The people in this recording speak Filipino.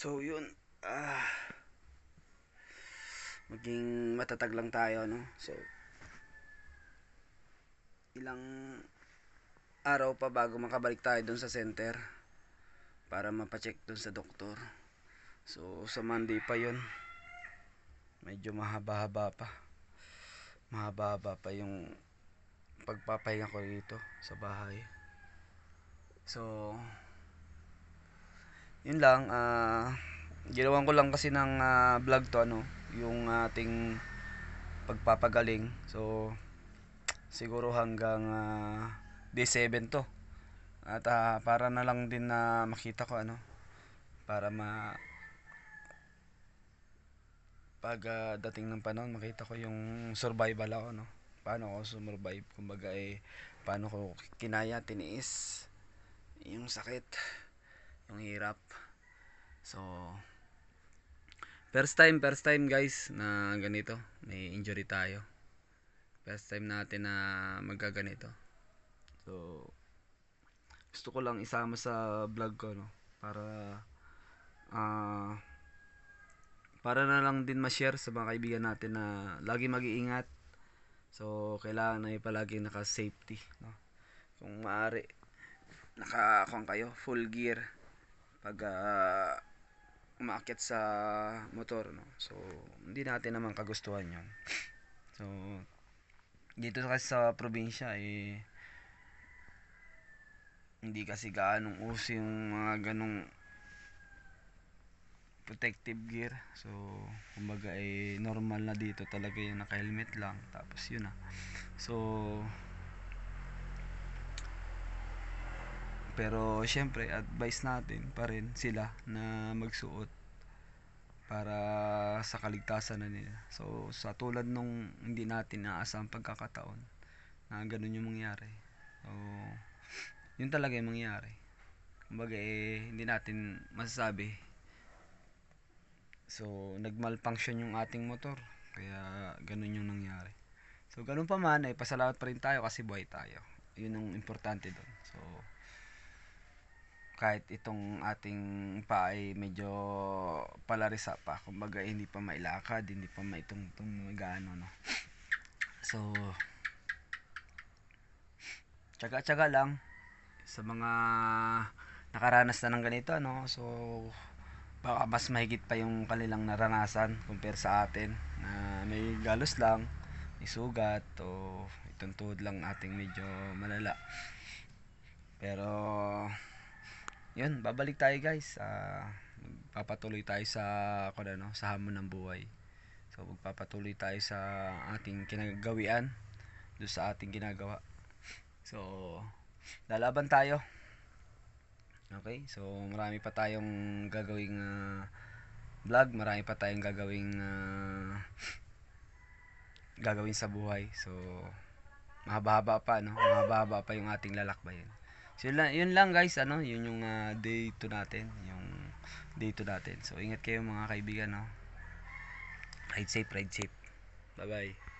So yun, ah, maging matatag lang tayo, no? So, ilang araw pa bago makabalik tayo dun sa center para mapacheck dun sa doktor. So, sa Monday pa yun. Medyo mahaba-haba pa. Mahaba-haba pa yung pagpapahinga ko dito sa bahay. So, yun lang. ah ginawan ko lang kasi ng ah, vlog to, ano, yung ating pagpapagaling. So, siguro hanggang ah, day 7 to. At ah, para na lang din na makita ko ano para ma pag ah, dating ng panahon makita ko yung survival ako no. Paano ako sumurvive kumbaga eh paano ko kinaya tiniis yung sakit yung hirap. So first time first time guys na ganito may injury tayo. First time natin na magkaganito. So gusto ko lang isama sa vlog ko no para ah para na lang din ma-share sa mga kaibigan natin na lagi mag-iingat. So kailangan na palagi naka-safety no. Kung maaari naka kayo full gear pag ah, umaakyat sa motor no. So hindi natin naman kagustuhan 'yon. So dito kasi sa probinsya eh hindi kasi gaanong uso yung mga ganong protective gear so kumbaga eh normal na dito talaga yung naka helmet lang tapos yun na so pero syempre advice natin pa rin sila na magsuot para sa kaligtasan na nila. So sa tulad nung hindi natin naasang pagkakataon na ganun yung mangyari. So yun talaga yung mangyari. Kumbaga eh hindi natin masasabi. So nagmalfunction yung ating motor. Kaya ganun yung nangyari. So ganun pa man ay pasalamat pa rin tayo kasi buhay tayo. Yun ang importante doon so kahit itong ating pa ay medyo palarisa pa. Kumbaga hindi pa mailakad hindi pa maitungtong gaano no? So tsaga-tsaga lang sa mga nakaranas na ng ganito no? So baka mas mahigit pa yung kanilang naranasan compare sa atin na may galos lang may sugat o itong tuhod lang ating medyo malala. Pero yun babalik tayo guys. Uh, magpapatuloy tayo sa na, no, sa hamon ng buhay. So magpapatuloy tayo sa ating kinagawian do sa ating ginagawa. So lalaban tayo. Okay? So marami pa tayong gagawing uh, vlog marami pa tayong gagawing uh, gagawin sa buhay. So mahaba-haba pa no? Mahaba-haba pa yung ating lalakbayin So yun lang, yun lang guys, ano, yun yung uh, day 2 natin, yung day 2 natin. So ingat kayo mga kaibigan, no. Ride safe, ride safe. Bye-bye.